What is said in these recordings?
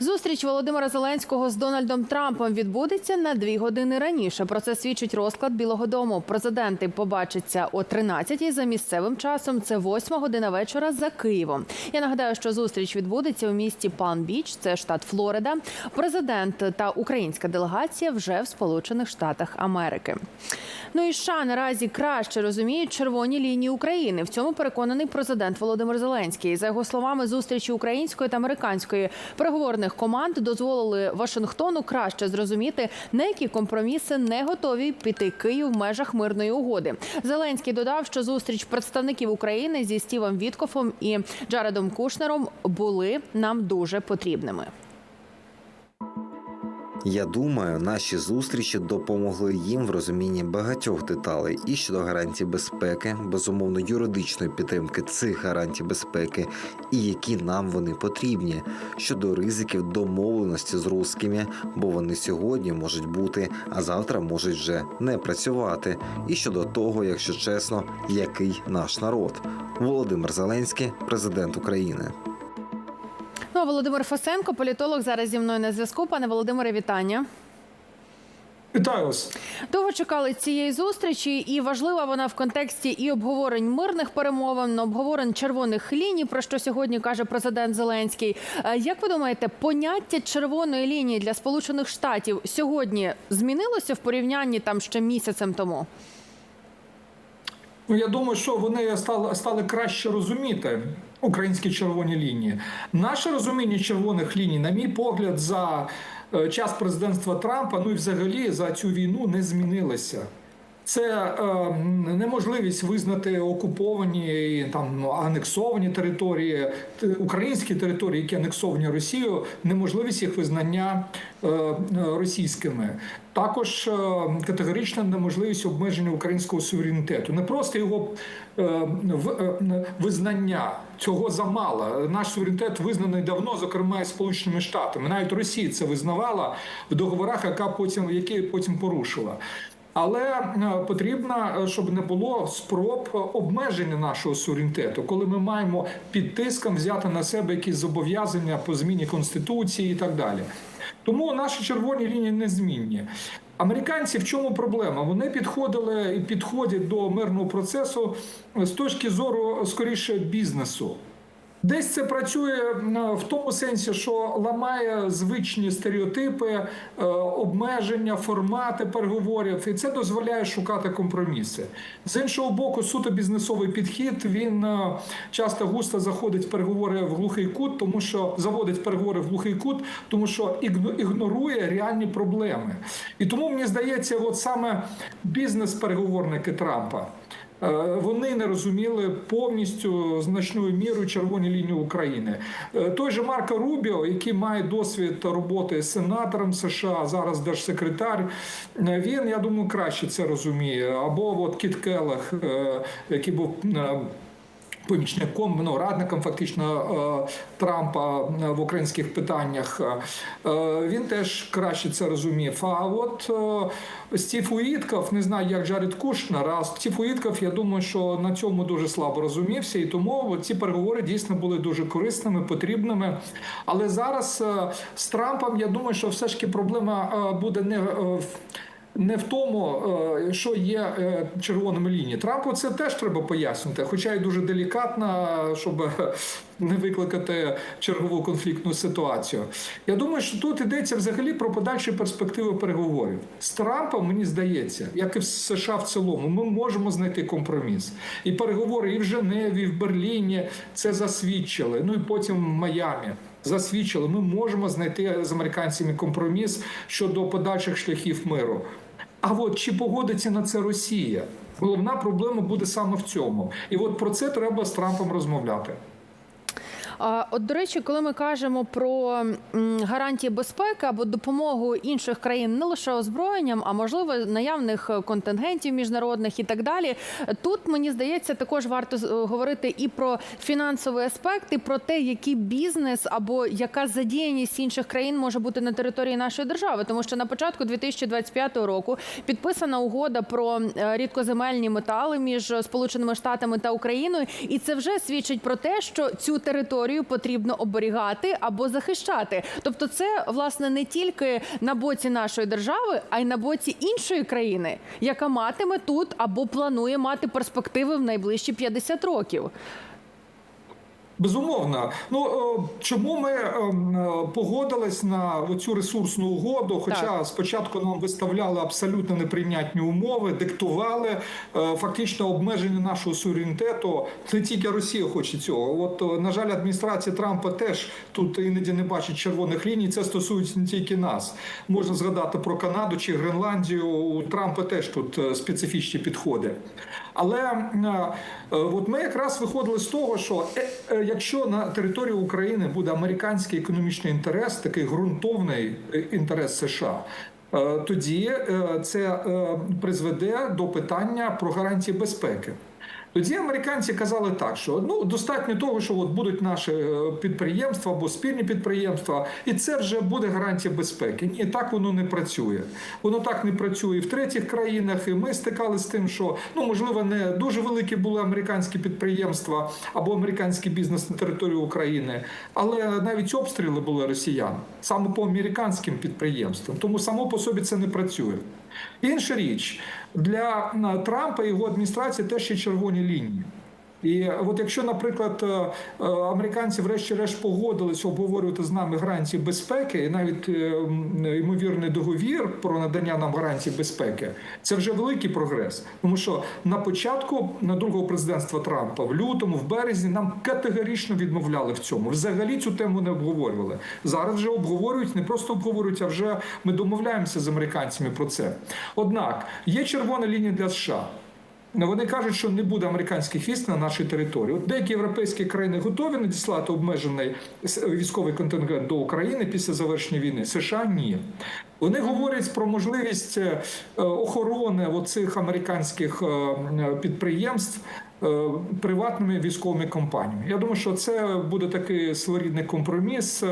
Зустріч Володимира Зеленського з Дональдом Трампом відбудеться на дві години раніше. Про це свідчить розклад Білого Дому. Президенти побачаться о 13-й за місцевим часом. Це 8 година вечора за Києвом. Я нагадаю, що зустріч відбудеться у місті Палм-Біч, це штат Флорида. Президент та українська делегація вже в Сполучених Штатах Америки. Ну і США наразі краще розуміють червоні лінії України. В цьому переконаний президент Володимир Зеленський. За його словами, зустрічі української та американської переговорних команд дозволили Вашингтону краще зрозуміти, на які компроміси не готові піти Київ в межах мирної угоди. Зеленський додав, що зустріч представників України зі Стівом Віткофом і Джаредом Кушнером були нам дуже потрібними. Я думаю, наші зустрічі допомогли їм в розумінні багатьох деталей і щодо гарантій безпеки, безумовно юридичної підтримки цих гарантій безпеки, і які нам вони потрібні, щодо ризиків домовленості з русскими, бо вони сьогодні можуть бути, а завтра можуть вже не працювати. І щодо того, якщо чесно, який наш народ. Володимир Зеленський, президент України. Володимир Фасенко, політолог, зараз зі мною на зв'язку. Пане Володимире, вітання. Вітаю вас. Довго чекали цієї зустрічі, і важлива вона в контексті і обговорень мирних перемовин, обговорень червоних ліній, про що сьогодні каже президент Зеленський. Е, Як ви думаєте, поняття червоної лінії для Сполучених Штатів сьогодні змінилося в порівнянні там ще місяцем тому? Ну я думаю, що вони стали, стали краще розуміти українські червоні лінії. Наше розуміння червоних ліній, на мій погляд, за е, час президентства Трампа, ну і взагалі за цю війну не змінилося. Це е, неможливість визнати окуповані і там ну, анексовані території, українські території, які анексовані Росією, неможливість їх визнання е, е, російськими. Також категорична неможливість обмеження українського суверенітету. Не просто його визнання цього замало. Наш суверенітет визнаний давно, зокрема і Сполученими Штатами. Навіть Росія це визнавала в договорах, яка потім які потім порушила. Але е, потрібно, е, щоб не було спроб обмеження нашого суверенітету, коли ми маємо під тиском взяти на себе якісь зобов'язання по зміні конституції і так далі. Тому наші червоні лінії незмінні. Американці в чому проблема? Вони підходили і підходять до мирного процесу з точки зору скоріше бізнесу. Десь це працює в тому сенсі, що ламає звичні стереотипи, е, обмеження, формати переговорів, і це дозволяє шукати компроміси. З іншого боку, суто бізнесовий підхід він е, часто густо заходить в переговори в глухий кут, тому що заводить переговори в глухий кут, тому що ігно- ігнорує реальні проблеми. І тому мені здається, от саме бізнес-переговорники Трампа. Е, Вони не розуміли повністю значною мірою червоні лінії України. Е, Той же Марко Рубіо, який має досвід роботи сенатором США, зараз держсекретар, е, він, я думаю, краще це розуміє. Або от Кіт Келлах, який був. Помічником, ну, радником фактично е, Трампа е, в українських питаннях Е, він теж краще це розумів. А от Стів Уітков, не знаю, як Джаред Кушнер, а Стів Уітков, я думаю, що на цьому дуже слабо розумівся, і тому ці переговори дійсно були дуже корисними, потрібними. Але зараз з Трампом я думаю, що все ж таки проблема буде не в не в тому, е, що є е, червоними лініями. Трампу це теж треба пояснити, хоча й дуже делікатно, щоб не викликати чергову конфліктну ситуацію. Я думаю, що тут йдеться взагалі про подальші перспективи переговорів. З Трампом, мені здається, як і в США в цілому, ми можемо знайти компроміс. І переговори і в Женеві, і в Берліні це засвідчили. Ну і потім в Майамі. Засвідчили, ми можемо знайти з американцями компроміс щодо подальших шляхів миру. А от чи погодиться на це Росія? Головна проблема буде саме в цьому. І от про це треба з Трампом розмовляти. От до речі, коли ми кажемо про гарантії безпеки або допомогу інших країн не лише озброєнням, а можливо наявних е, контингентів міжнародних і так далі. Тут мені здається, також варто е, говорити і про фінансовий аспект, і про те, який бізнес або яка задіяність інших країн може бути на території нашої держави, тому що на початку 2025 року підписана угода про е, рідкоземельні метали між Сполученими Штатами та Україною, і це вже свідчить про те, що цю територію територію потрібно оберігати або захищати. Тобто, це власне не тільки на боці нашої держави, а й на боці іншої країни, яка матиме тут або планує мати перспективи в найближчі 50 років. Безумовно. Ну е, чому ми е, е, погодились на цю ресурсну угоду? Хоча Так. спочатку нам виставляли абсолютно неприйнятні умови, диктували фактично обмеження нашого суверенітету. Не тільки Росія хоче цього. От на жаль, адміністрація Трампа теж тут іноді не бачить червоних ліній. Це стосується не тільки нас. Можна згадати про Канаду чи Гренландію. У Трампа теж тут специфічні підходи. Але от ми якраз виходили з того, що якщо на території України буде американський економічний інтерес, такий ґрунтовний е, інтерес США. е, Тоді е, це призведе до питання про гарантії безпеки. Тоді американці казали так, що ну достатньо того, що от будуть наші е, підприємства або спільні підприємства, і це вже буде гарантія безпеки. Ні, так воно не працює. Воно так не працює і в третіх країнах. І ми стикалися з тим, що ну можливо не дуже великі були американські підприємства або американський бізнес на території України, але навіть обстріли були росіян саме по американським підприємствам. Тому само по собі це не працює. Інша річ для Трампа і його адміністрації теж є червоні лінії. І от якщо, наприклад, е, е, американці врешті-решт погодились обговорювати з нами гарантії безпеки, і навіть е, ймовірний договір про надання нам гарантій безпеки, це вже великий прогрес. Тому що на початку на другого президентства Трампа в лютому, в березні, нам категорично відмовляли в цьому. Взагалі цю тему не обговорювали. Зараз вже обговорюють, не просто обговорюють, а вже ми домовляємося з американцями про це. Однак є червона лінія для США. Ну, Вони кажуть, що не буде американських військ на нашій території. От деякі європейські країни готові надіслати обмежений військовий контингент до України після завершення війни. США ні. Вони говорять про можливість е, охорони оцих американських е, підприємств. е, Приватними військовими компаніями. Я думаю, що це буде такий своєрідний компроміс.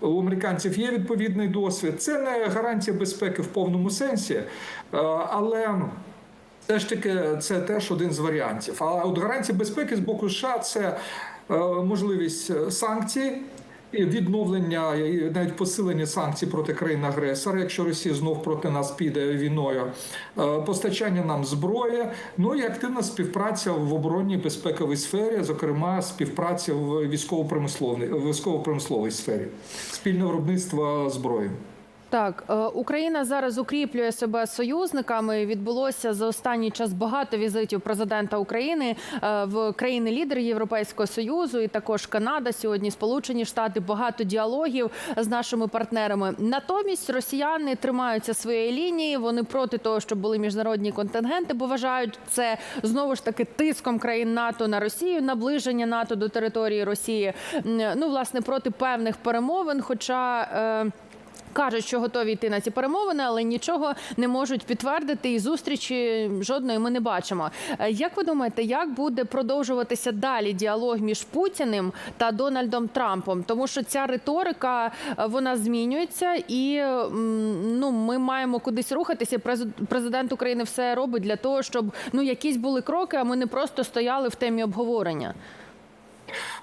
У американців є відповідний досвід. Це не гарантія безпеки в повному сенсі, але все ж таки, це теж один з варіантів. А от гарантія безпеки з боку США це е, можливість е, санкцій. Відновлення і навіть посилення санкцій проти країн-агресора, якщо Росія знов проти нас піде війною, е, постачання нам зброї, ну і активна співпраця в оборонній безпековій сфері, зокрема співпраця в військово-промисловій військово-промисловій сфері, спільне виробництво зброї. Так, е, Україна зараз укріплює себе союзниками. Відбулося за останній час багато візитів президента України е, в країни-лідери Європейського союзу, і також Канада сьогодні, Сполучені Штати, багато діалогів з нашими партнерами. Натомість росіяни тримаються своєї лінії. Вони проти того, щоб були міжнародні контингенти, бо вважають це знову ж таки тиском країн НАТО на Росію, наближення НАТО до території Росії. Ну, власне, проти певних перемовин. Хоча е, Кажуть, що готові йти на ці перемовини, але нічого не можуть підтвердити, і зустрічі жодної ми не бачимо. Е, Як ви думаєте, як буде продовжуватися далі діалог між Путіним та Дональдом Трампом? Тому що ця риторика е, вона змінюється, і ну ми маємо кудись рухатися. През- Президент України все робить для того, щоб ну якісь були кроки, а ми не просто стояли в темі обговорення.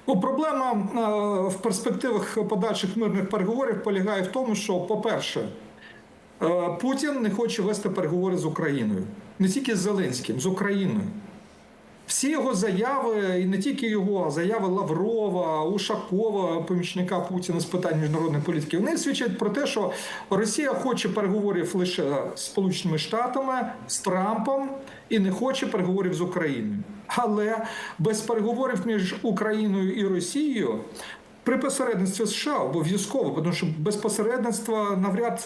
Ну, проблема е, в перспективах подальших мирних переговорів полягає в тому, що, по-перше, е, Путін не хоче вести переговори з Україною, не тільки з Зеленським, з Україною. Всі його заяви, і не тільки його, а заяви Лаврова, Ушакова, помічника Путіна з питань міжнародної політики, вони свідчать про те, що Росія хоче переговорів лише з Сполученими Штатами, з Трампом і не хоче переговорів з Україною. Але без переговорів між Україною і Росією. При посередництві США обов'язково, тому що без посередництва навряд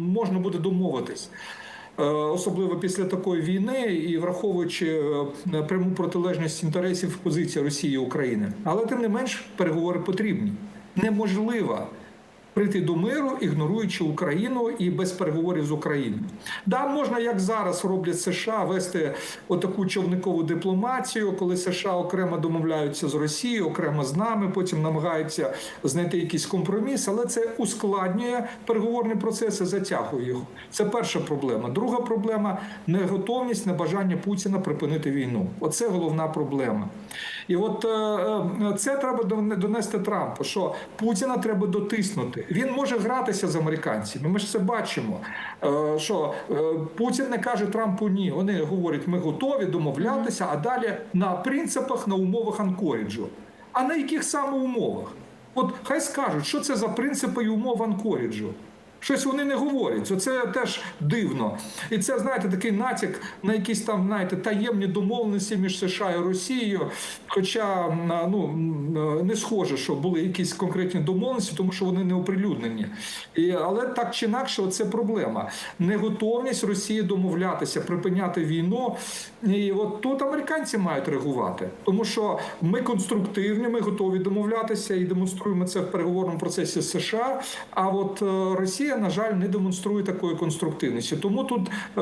можна буде домовитись. Е, особливо після такої війни і враховуючи е, пряму протилежність інтересів позиції Росії і України. Але тим не менш переговори потрібні. Неможливо прийти до миру, ігноруючи Україну і без переговорів з Україною. Да, можна, як зараз роблять США, вести отаку човникову дипломатію, коли США окремо домовляються з Росією, окремо з нами, потім намагаються знайти якийсь компроміс, але це ускладнює переговорний процес і затягує його. Це перша проблема. Друга проблема неготовність, небажання Путіна припинити війну. Оце головна проблема. І от е, е, це треба донести Трампу, що Путіна треба дотиснути. Він може гратися з американцями. Ми ж це бачимо. Е, Що е, Путін не каже Трампу ні. Вони говорять, ми готові домовлятися, а далі на принципах, на умовах Анкоріджу. А на яких саме умовах? От хай скажуть, що це за принципи і умови Анкоріджу. Щось вони не говорять. Це теж дивно. І це, знаєте, такий натяк на якісь там, знаєте, таємні домовленості між США і Росією. Хоча ну, не схоже, що були якісь конкретні домовленості, тому що вони не оприлюднені. І, але так чи інакше, це проблема. Неготовність Росії домовлятися, припиняти війну. І от тут американці мають реагувати, тому що ми конструктивні, ми готові домовлятися і демонструємо це в переговорному процесі США. А от е, На жаль, не демонструє такої конструктивності. Тому тут е,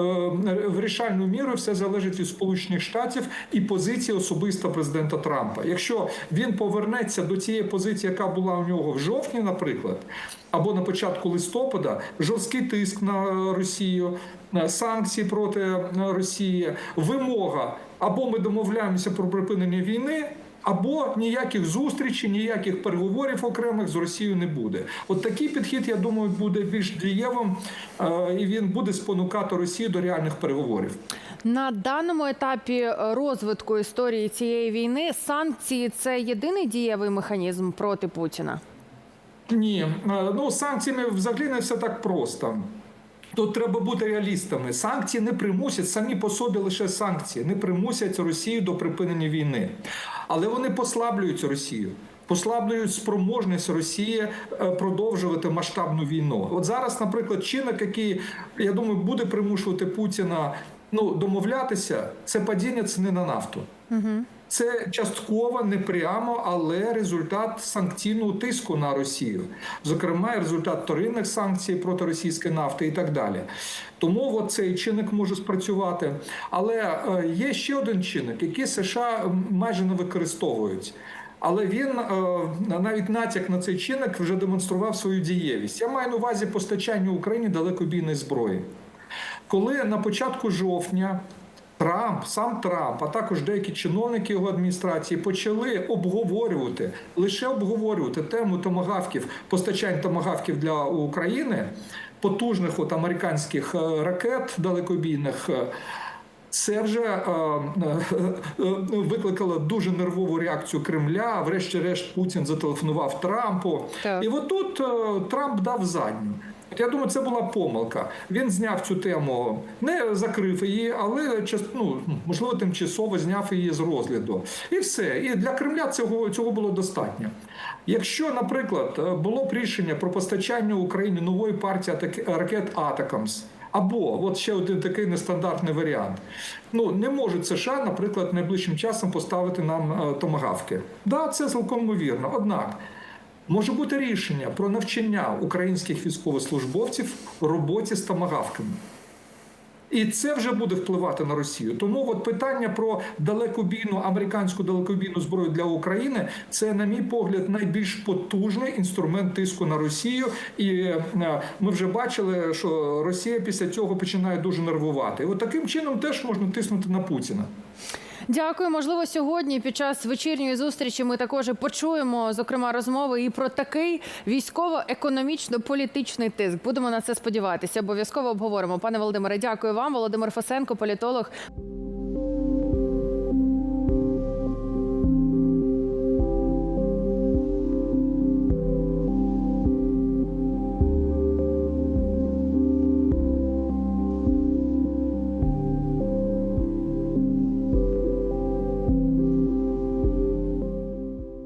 вирішальною мірою все залежить від Сполучених Штатів і позиції особисто президента Трампа. Якщо він повернеться до тієї позиції, яка була у нього в жовтні, наприклад, або на початку листопада, жорсткий тиск на Росію, е, санкції проти Росії, вимога або ми домовляємося про припинення війни. Або ніяких зустрічей, ніяких переговорів окремих з Росією не буде. От такий підхід, я думаю, буде більш дієвим, е, і він буде спонукати Росію до реальних переговорів. На даному етапі розвитку історії цієї війни санкції це єдиний дієвий механізм проти Путіна. Ні, е, ну санкціями взагалі не все так просто. Тут треба бути реалістами. Санкції не примусять самі по собі лише санкції, не примусять Росію до припинення війни, але вони послаблюють Росію. Послаблюють спроможність Росії е, продовжувати масштабну війну. От зараз, наприклад, чинник, який я думаю, буде примушувати Путіна ну домовлятися, це падіння ціни на нафту. Це частково, не прямо, але результат санкційного тиску на Росію, зокрема, результат вторинних санкцій проти російської нафти і так далі. Тому от цей чинник може спрацювати. Але е, є ще один чинник, який США майже не використовують. Але він е, навіть натяк на цей чинник вже демонстрував свою дієвість. Я маю на увазі постачання Україні далекобійної зброї. Коли на початку жовтня Трамп, сам Трамп, а також деякі чиновники його адміністрації почали обговорювати лише обговорювати тему томагавків, постачань томагавків для України, потужних от американських е, ракет далекобійних. Це вже е, е, е, викликало дуже нервову реакцію Кремля. Врешті-решт Путін зателефонував Трампу. Так. І от тут е, Трамп дав задню. Я думаю, це була помилка. Він зняв цю тему, не закрив її, але ну, можливо тимчасово зняв її з розгляду. І все. І для Кремля цього, цього було достатньо. Якщо, наприклад, було б рішення про постачання Україні нової партії ракет Атакамс. Або от ще один такий нестандартний варіант. Ну не можуть США, наприклад, найближчим часом поставити нам е, томагавки. Да, це цілком ймовірно. Однак може бути рішення про навчання українських військовослужбовців роботі з томагавками. І це вже буде впливати на Росію. Тому от питання про далекобійну американську далекобійну зброю для України це, на мій погляд, найбільш потужний інструмент тиску на Росію. І е, ми вже бачили, що Росія після цього починає дуже нервувати. І от таким чином теж можна тиснути на Путіна. Дякую. Можливо, сьогодні під час вечірньої зустрічі ми також почуємо зокрема розмови і про такий військово-економічно-політичний тиск. Будемо на це сподіватися. Обов'язково обговоримо. Пане Володимире, дякую вам. Володимир Фасенко, політолог.